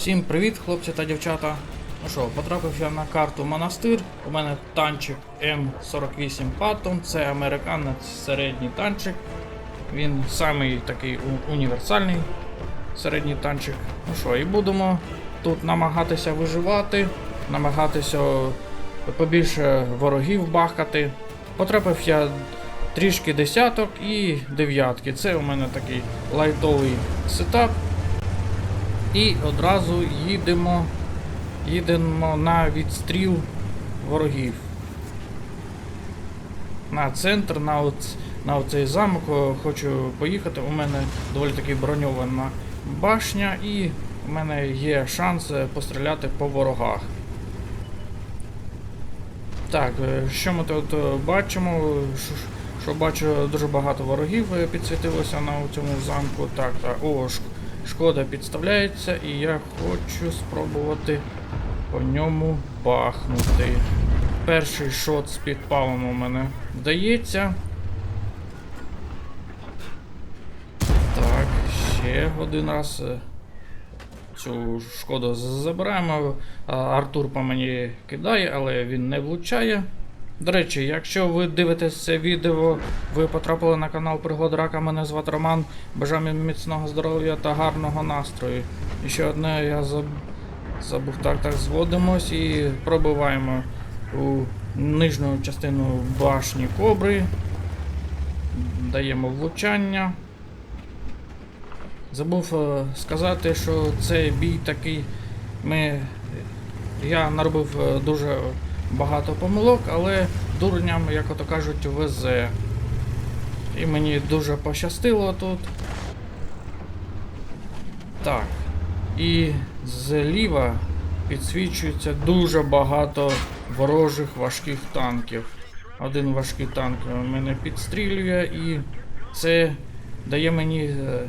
Всім привіт, хлопці та дівчата. Ну що, потрапив я на карту монастир. У мене танчик М48 Patton, це американець середній танчик. Він самий такий універсальний середній танчик. Ну що, і будемо тут намагатися виживати, намагатися побільше ворогів бахати. Потрапив я трішки десяток і дев'ятки. Це у мене такий лайтовий сетап. І одразу їдемо, їдемо на відстріл ворогів. На центр, на, оц, на оцей замок хочу поїхати. У мене доволі таки броньована башня і у мене є шанс е, постріляти по ворогах. Так, е, що ми тут е, бачимо? Що, бачу, дуже багато ворогів підсвітилося на цьому замку. Так, так. О, шкода підставляється, і я хочу спробувати по ньому бахнути. Перший шот з підпалом у мене вдається. Так, ще один раз. Цю шкоду забираємо. Артур по мені кидає, але він не влучає. До речі, якщо ви дивитесь це відео, ви потрапили на канал Пригод Рака, мене звати Роман. Бажаю міцного здоров'я та гарного настрою. І ще одне я заб... забув так, так зводимось і пробиваємо у нижню частину башні кобри. Даємо влучання. Забув е, сказати, що цей бій такий. Ми, я наробив е, дуже багато помилок, але дурням, як ото кажуть, везе. І мені дуже пощастило тут. Так. І зліва підсвічується дуже багато ворожих важких танків. Один важкий танк мене підстрілює і це дає мені е,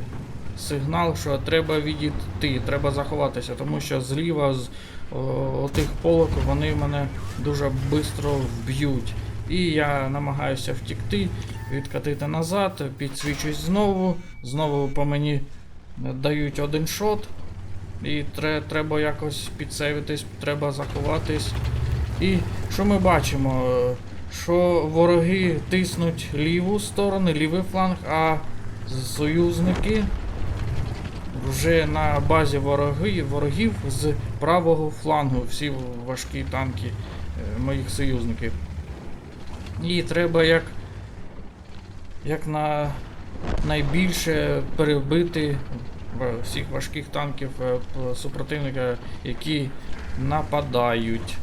сигнал, що треба відійти, треба заховатися, тому що зліва з тих полок вони мене дуже швидко вб'ють. І я намагаюся втікти, відкатити назад, підсвічусь знову, знову по мені дають один шот. І тре, треба якось підсейвитись, треба заховатись. І що ми бачимо? Що вороги тиснуть ліву сторону, лівий фланг, а союзники вже на базі вороги, ворогів з правого флангу, всі важкі танки е, моїх союзників. І треба як, як на найбільше перебити всіх важких танків е, супротивника, які нападають.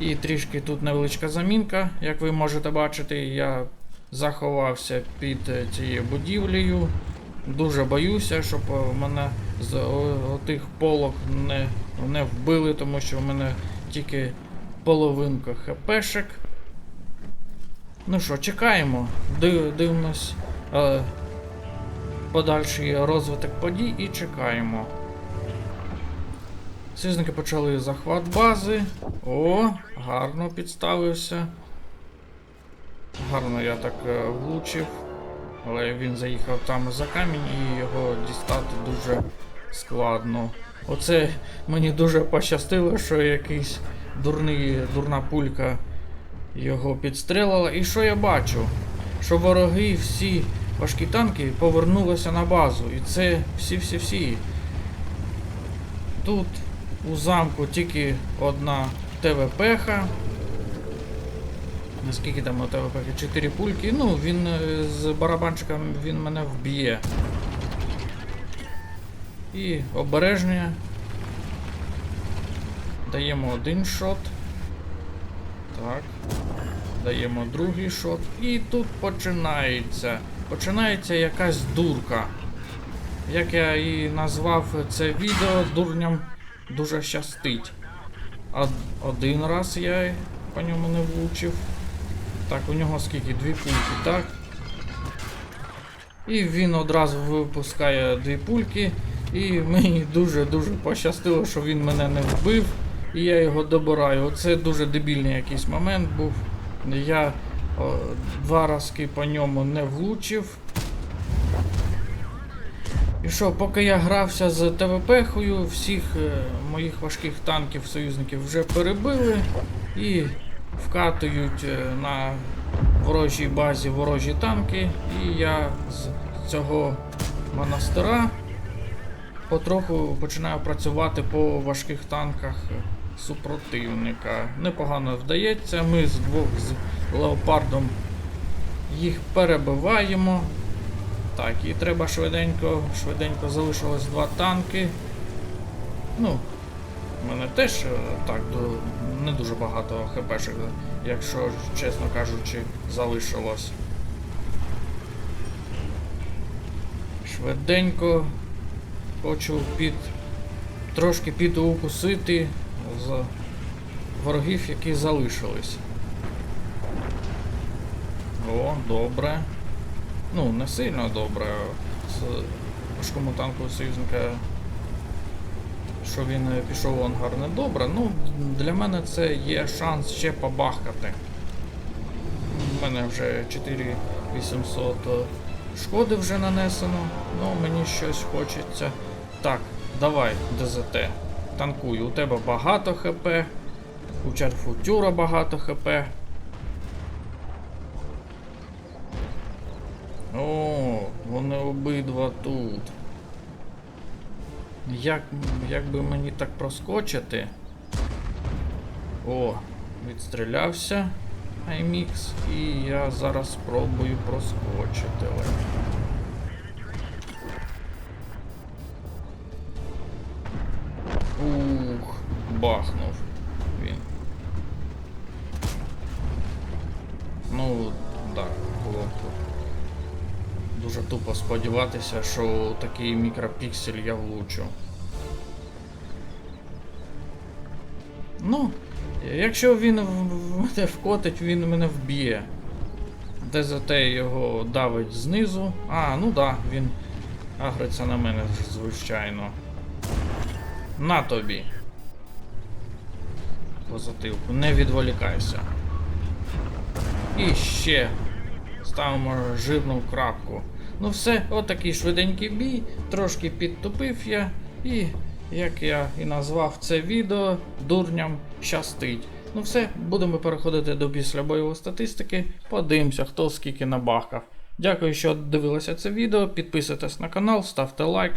І трішки тут невеличка замінка, як ви можете бачити, я заховався під е, цією будівлею. Дуже боюся, щоб е, мене з о- отих полок не, не вбили, тому що в мене тільки половинка хпшек. Ну що, чекаємо, Див, дивимось е, подальший розвиток подій і чекаємо. Союзники почали захват бази. О, гарно підставився. Гарно я так е, влучив. Але він заїхав там за камінь і його дістати дуже складно. Оце мені дуже пощастило, що якийсь дурний, дурна пулька його підстрелила. І що я бачу? Що вороги всі важкі танки повернулися на базу. І це всі-всі-всі. Тут у замку тільки одна ТВП-ха. Наскільки там у ТВП? 4 пульки. Ну, він е, з барабанчиком він мене вб'є. І обереження. Даємо один шот. Так. Даємо другий шот. І тут починається. Починається якась дурка. Як я і назвав це відео, дурням дуже щастить. Один раз я по ньому не влучив. Так, у нього скільки? Дві пульки, так? І він одразу випускає дві пульки. І мені дуже-дуже пощастило, що він мене не вбив. І я його добираю. Оце дуже дебільний якийсь момент був. Я о, два рази по ньому не влучив. І що, поки я грався з ТВП-хою, всіх е, моїх важких танків союзників вже перебили і вкатують е, на ворожій базі ворожі танки. І я з цього монастира потроху починаю працювати по важких танках супротивника. Непогано вдається. Ми з двох з леопардом їх перебиваємо. Так, і треба швиденько, швиденько залишилось два танки. Ну, в мене теж е, так до, не дуже багато хпшек, якщо чесно кажучи, залишилось. Швиденько хочу під трошки підукусити з ворогів, які залишились. О, добре. Ну, не сильно добре. З важкому танку союзника, що він е, пішов в ангар не добре. Ну, для мене це є шанс ще побахкати. У мене вже 4800 шкоди вже нанесено, ну мені щось хочеться. Так, давай, ДЗТ. Танкуй, у тебе багато ХП, у Чарфутюра багато ХП. О, вони обидва тут. Як, як би мені так проскочити? О, відстрілявся IMX, і я зараз спробую проскочити. Ух, бахнув тупо сподіватися, що такий мікропіксель я влучу. Ну, якщо він в мене вкотить, він мене вб'є. ДЗТ його давить знизу. А, ну да, він агриться на мене, звичайно. На тобі. Позитивку, не відволікайся. І ще ставимо жирну крапку. Ну все, отакий швиденький бій, трошки підтопив я, і, як я і назвав це відео, дурням щастить. Ну все, будемо переходити до післябойової статистики. Подивимося, хто скільки набахкав. Дякую, що дивилися це відео. Підписуйтесь на канал, ставте лайк.